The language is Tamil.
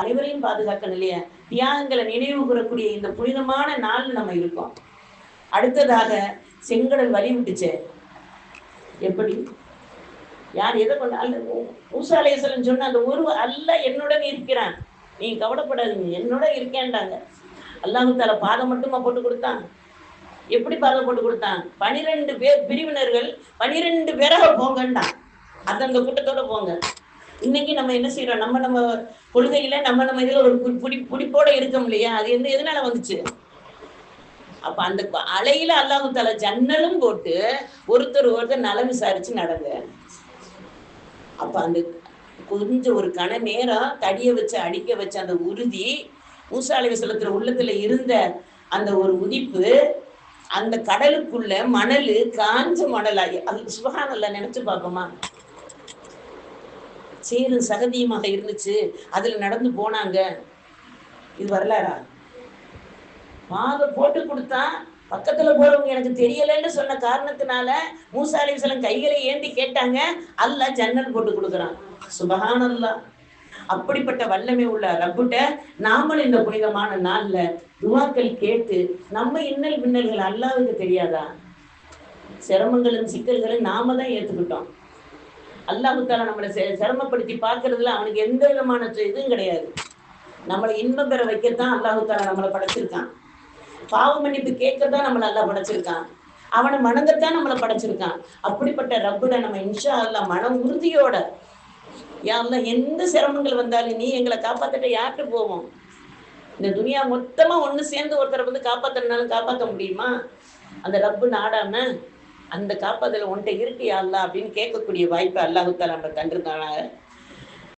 அனைவரையும் பாதுகாக்கணும் இல்லையா தியாகங்களை நினைவு கூறக்கூடிய இந்த புனிதமான நாள் நம்ம இருக்கோம். அடுத்ததாக செங்கடல் வழி விட்டுச்சே. எப்படி? யார் எதை கொண்டு அல்ல மூசாலேசலன் சொன்ன அந்த ஒரு அல்ல என்னுடன் இருக்கிறான். நீ கவலைப்படாதீங்க என்னோட இருக்கேன்டாங்க அல்லாஹு தால பாதம் மட்டுமா போட்டு கொடுத்தான்? எப்படி பாதம் போட்டு கொடுத்தான்? பனிரெண்டு பேர் பிரிவினர்கள் பனிரெண்டு பேராக போங்கண்டான் அந்தந்த கூட்டத்தோட போங்க. இன்னைக்கு நம்ம என்ன செய்யறோம் நம்ம நம்ம கொள்கையில நம்ம நம்ம இதுல ஒரு புடி- புடிப்போட இருக்கோம் இல்லையா? அது எந்த எதனால வந்துச்சு? அப்ப அந்த அலையில அல்லாஹு தல ஜன்னலும் போட்டு ஒருத்தர் ஒருத்தர் நலம் விசாரிச்சு நடங்க. அப்ப அந்த கொஞ்சம் ஒரு கண நேரம் தடிய வச்சு அடிக்க வச்ச அந்த உறுதி ஊசாலை விசலத்துல உள்ளத்துல இருந்த அந்த ஒரு உதிப்பு அந்த கடலுக்குள்ள மணல் காஞ்ச மணலாகி அது சுபகானல்ல நினைச்சு பார்ப்போமா? சீரும் சகதியுமாக இருந்துச்சு. அதுல நடந்து போனாங்க. இது வரலாறா? மாவு போட்டு கொடுத்தா பக்கத்துல போறவங்க எனக்கு தெரியலைன்னு சொன்ன காரணத்தினால மூசா அலிஸ்லாம் கைகளை ஏந்தி கேட்டாங்க. அல்ல ஜன்னல் போட்டு கொடுக்குறான். சுபகானல்லா அப்படிப்பட்ட வல்லமை உள்ள ரப்புட்ட நாமளும் இந்த புனிதமான நாள்ல துவாக்கள் கேட்டு நம்ம இன்னல் மின்னல்கள் அல்லாவுக்கு தெரியாதா? சிரமங்களும் சிக்கல்களும் நாம தான் ஏத்துக்கிட்டோம். அல்லாஹுத்தால நம்மளை செ- சிரமப்படுத்தி பார்க்கறதுல அவனுக்கு எந்த விதமான இதுவும் கிடையாது. நம்மளை இன்பம் பெற வைக்கத்தான் அல்லாஹுத்தால நம்மளை படைச்சிருக்கான். பாவ மன்னிப்பு கேட்கத்தான் நம்மளை அல்லாஹ் படைச்சிருக்கான். அவனை மணங்கத்தான் நம்மளை படைச்சிருக்கான். அப்படிப்பட்ட ரப்பிட நம்ம இன்ஷா அல்லா மன உறுதியோட யா எந்த சிரமங்கள் வந்தாலும் நீ எங்களை காப்பாத்திட்ட யார்கிட்ட போவோம்? இந்த துனியா மொத்தமா ஒண்ணு சேர்ந்து ஒருத்தரை வந்து காப்பாத்தனாலும் காப்பாத்த முடியுமா? அந்த ரப்பு நாடாம அந்த காப்பாதல் உன்கிட்ட இருக்கு யா அப்படின்னு கேட்கக்கூடிய வாய்ப்பு அல்லாஹு தாலா நம்ம தந்திருக்காங்க